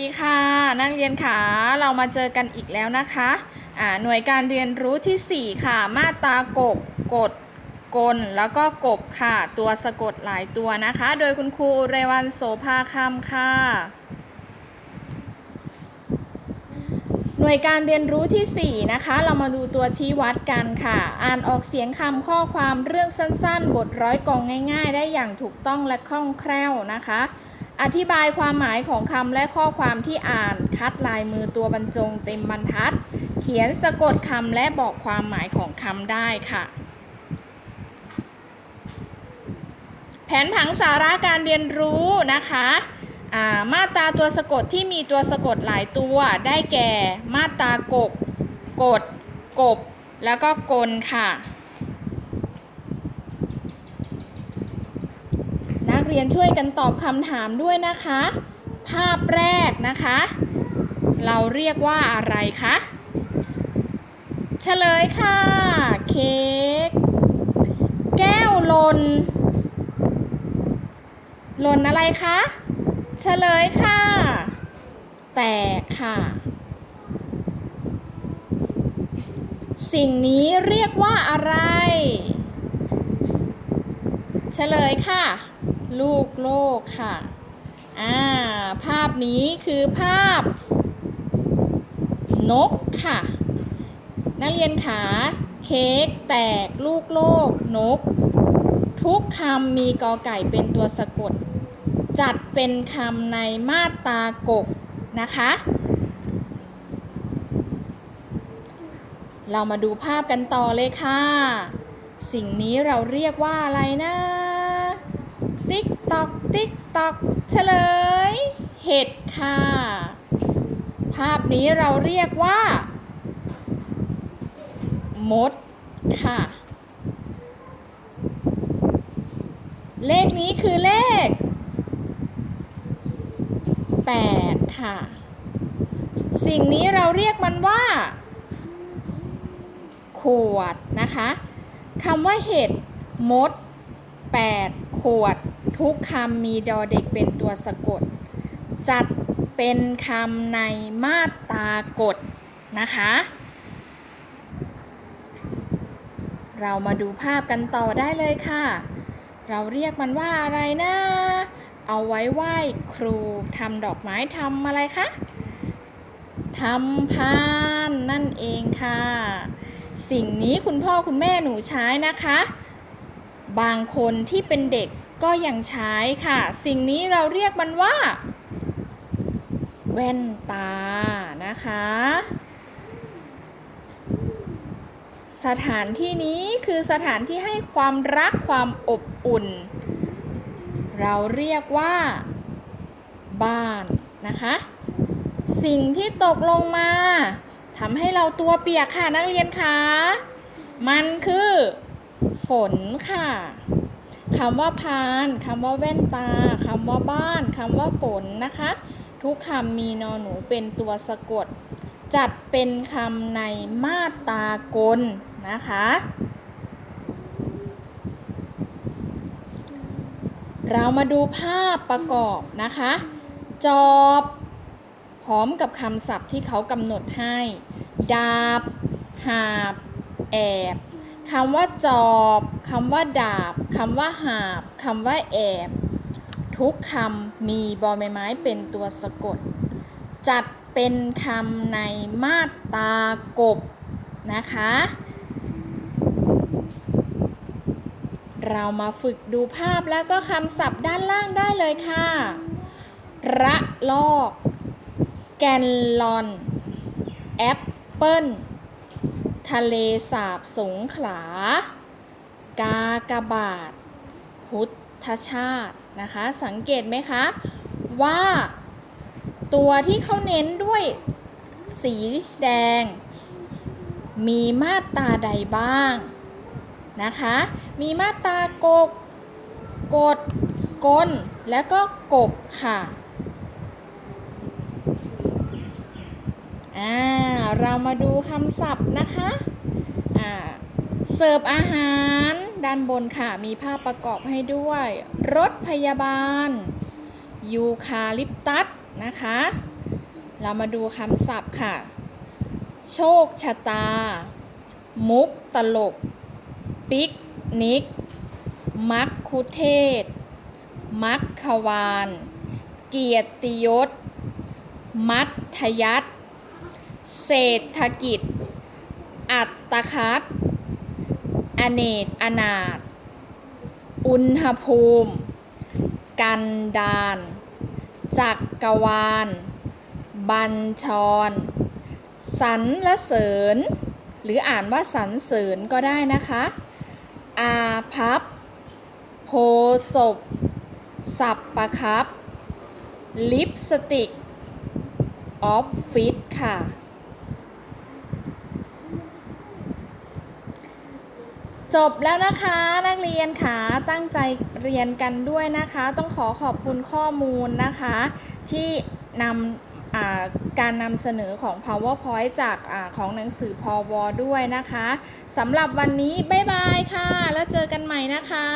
สวัสดีค่ะ นักเรียนค่ะเรามาเจอกันอีกแล้วนะคะอ่าหน่วยการเรียนรู้ที่ 4 ค่ะ มาตรากบกดกล แล้วก็กบค่ะ ตัวสะกดหลายตัวนะคะ โดยคุณครูเรวันโสภาคำค่ะ หน่วยการเรียนรู้ที่ 4 นะคะ เรามาดูตัวชี้วัดกันค่ะ อ่านออกเสียงคำข้อความเรื่องสั้นๆ บทร้อยกองง่าย ๆ ได้อย่างถูกต้องและคล่องแคล่วนะคะ อธิบายความหมายของคำและข้อความที่อ่านคัดลายมือตัวบรรจงเต็มบรรทัด เขียนสะกดคำและบอกความหมายของคำได้ค่ะ แผนผังสาระการเรียนรู้นะคะอามาตราตัวสะกดที่มีตัวสะกดหลายตัวได้แก่ มาตรากบ กด กบ แล้วก็กลค่ะ นัก เรียนช่วยกันตอบคำถามด้วยนะคะ ภาพแรกนะคะ เราเรียกว่าอะไรคะเฉลยค่ะ เค้กแก้วลนหลนอะไรคะเฉลยค่ะ แตกค่ะ สิ่งนี้เรียกว่าอะไร เฉลยค่ะ ลูกโลกค่ะ อ่า ภาพนี้คือภาพ นกค่ะ นักเรียนขาเค้กแตกลูกโลก นก ทุกคำมีกอไก่เป็นตัวสะกด จัดเป็นคำในมาตรากบนะคะ เรามาดูภาพกันต่อเลยค่ะ สิ่งนี้เราเรียกว่าอะไรนะ ติ๊กตอกเฉลย เห็ดค่ะ ภาพนี้เราเรียกว่า มดค่ะ เลขนี้คือเลข 8 ค่ะ สิ่งนี้เราเรียกมันว่า ขวดนะคะคำว่าเห็ดมด 8 ขวด ทุกคำมีดอเด็กเป็นตัวสะกด จัดเป็นคำในมาตรากฎนะคะ เรามาดูภาพกันต่อได้เลยค่ะ เราเรียกมันว่าอะไรนะ เอาไว้ไหว้ครูทำดอกไม้ทำอะไรคะทำพานนั่นเองค่ะ สิ่งนี้คุณพ่อคุณแม่หนูใช้นะคะ บางคนที่เป็นเด็กก็ยังใช้ค่ะ สิ่งนี้เราเรียกมันว่า แว่นตานะคะ สถานที่นี้คือสถานที่ให้ความรักความอบอุ่น เราเรียกว่า บ้านนะคะ สิ่งที่ตกลงมาทำให้เราตัวเปียกค่ะนักเรียนคะมันคือ ฝนค่ะคำว่าพานคำว่าแว่นตาคำว่าบ้านคำว่าฝนนะคะ ทุกคำมีนอหนูเป็นตัวสะกด จัดเป็นคำในมาตากลนะคะ เรามาดูภาพประกอบนะคะ จอบ พร้อมกับคำศัพท์ที่เขากำหนดให้ ดาบ หาบ แอบ คำว่าจอบคำว่าดาบคำว่าหาบคำว่าแอบ ทุกคำมีบอใบไม้เป็นตัวสะกด จัดเป็นคำในมาตากบนะคะ เรามาฝึกดูภาพแล้วก็คำศัพท์ด้านล่างได้เลยค่ะ ระลอก แกนลอน แอปเปิ้ล ทะเลสาบสงขลา กากบาท พุทธชาตินะคะ สังเกตไหมคะ ว่าตัวที่เขาเน้นด้วยสีแดง มีมาตราใดบ้างนะคะ มีมาตรากกกดกล แล้วก็กบค่ะ อ่าเรามาดูคำศัพท์นะคะ อ่า เสิร์ฟอาหารด้านบนค่ะ มีภาพประกอบให้ด้วย รถพยาบาล ยูคาลิปตัสนะคะ เรามาดูคำศัพท์ค่ะ โชคชะตา มุกตลก ปิกนิก มักคุเทศ มักควาน เกียรติยศ มัธยัติ เศรษฐกิจ อัตคัดอเนกอนาถอุณหภูมิ กันดานจักกรวาล บัญชร สรรละเสริญ หรืออ่านว่าสรรเสริญก็ได้นะคะ อาพับ โพศพสับประครับ ลิปสติก ออฟฟิศค่ะ จบแล้วนะคะนักเรียนค่ะตั้งใจเรียนกันด้วยนะคะ ต้องขอขอบคุณข้อมูลนะคะ ที่นำการนำเสนอของ PowerPoint จากอของหนังสือพอวด้วยนะคะสำหรับวันนี้ บ๊ายบายค่ะ แล้วเจอกันใหม่นะคะ